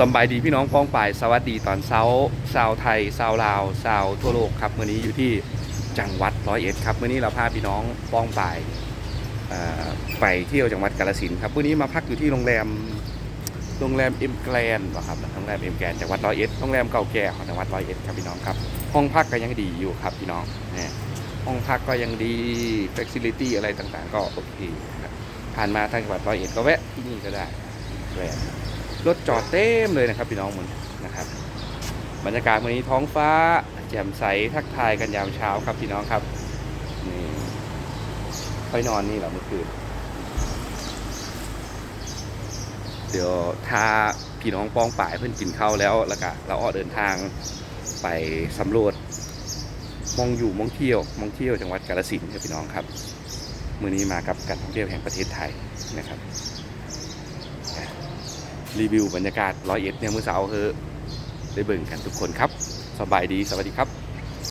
สบายดีพี่น้องป้องป่ายสวัสดีตอนเช้าชาวไทยชาวลาวชาวทั่วโลกครับมื่อนี้อยู่ที่จังหวัดร้อยเอ็ดครับมื่อนี้เราพาพี่น้องป้องป่ายไปเที่ยวจังหวัดกาฬสินธุ์ครับมื่อนี้มาพักอยู่ที่โรงแรมโรงแรมเอ็มแกลนเหรอครับโรงแรมเอ็มแกลนจังหวัดร้อยเอ็ดโรงแรมเก่าแก่ของจังหวัดร้อยเอ็ดครับพี่น้องครับห้องพักก็ยังดีอยู่ครับพี่น้องเนี่ยห้องพักก็ยังดีเฟ c i ลิตี้อะไรต่างๆ ก็โอเคครับผ่านมาทางจังหวัดร้อยเอ็ดก็แวะที่นี่ก็ได้แกลน รถจอดเต็มเลยนะครับพี่น้องมึงนะครับบรรยากาศวันนี้ท้องฟ้า แจ่มใสทักทายกันยามเช้าครับพี่น้องครับนี่ค่อยนอนนี่เหรอเมื่อคืนเดี๋ยวถ้าพี่น้องป้องป่ายเพื่อนกินข้าวแล้วแล้วก็เราออกเดินทางไปสำรวจมองอยู่มองเที่ยวมองเที่ยวจังหวัดกาฬสินธุ์ครับพี่น้องครับ มือนี้มากับการท่องเที่ยวแห่งประเทศไทยนะครับ รีวิวบรรยากาศร้อยเอ็ดเนี่ยเมื่อเช้าคือได้เบิ่งกันทุกคนครับ สบายดีสวัสดีครับ